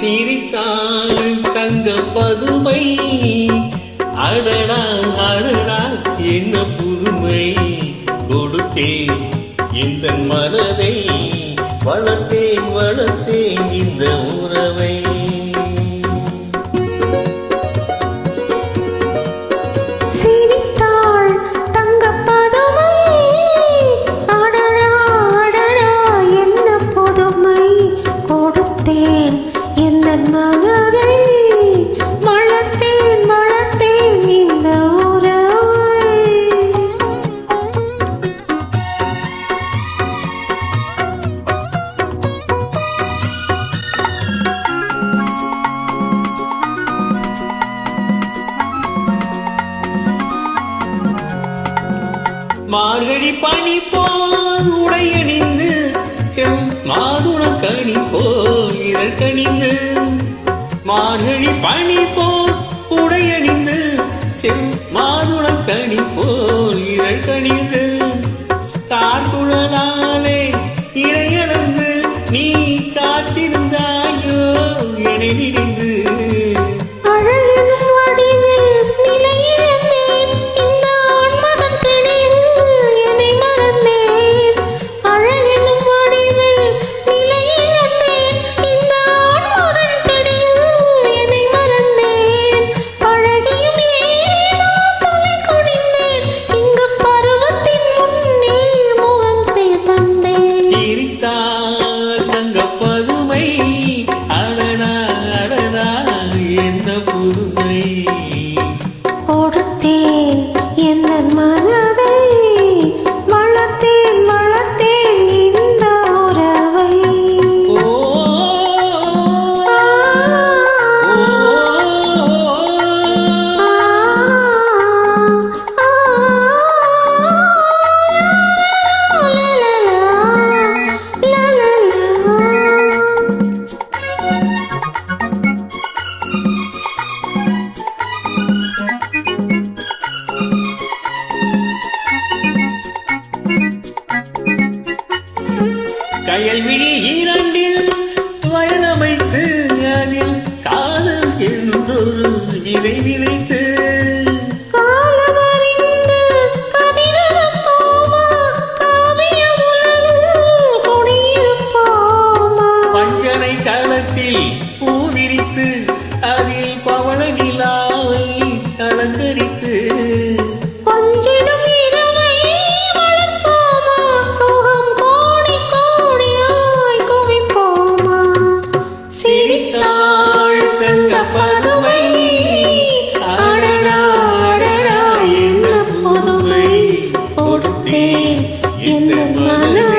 சிரித்தாள் தங்க பதுமை அடடா அடடா என்ன புதுமை. கொடுத்தேன் இந்த மனதை. வளர்த்தேன் வளர்த்தேன் இந்த உறவை. மார்கழி பணி போல் உடையணிந்து செம் மாதுள கனி போல் இதழ்கணிந்து மார்கழி பணி போல் உடையணிந்து செம் மாதுள கனி போல் இதழ்கணிந்து என்ன புதுமை? கயல்விழி இரண்டில் வயலமைத்து அதில் காதல் என்றொரு விதை விதைத்து. பஞ்சனை களத்தில் பூ விரித்து அதில் பவள நிலாவை அலங்கரித்து. Hermana.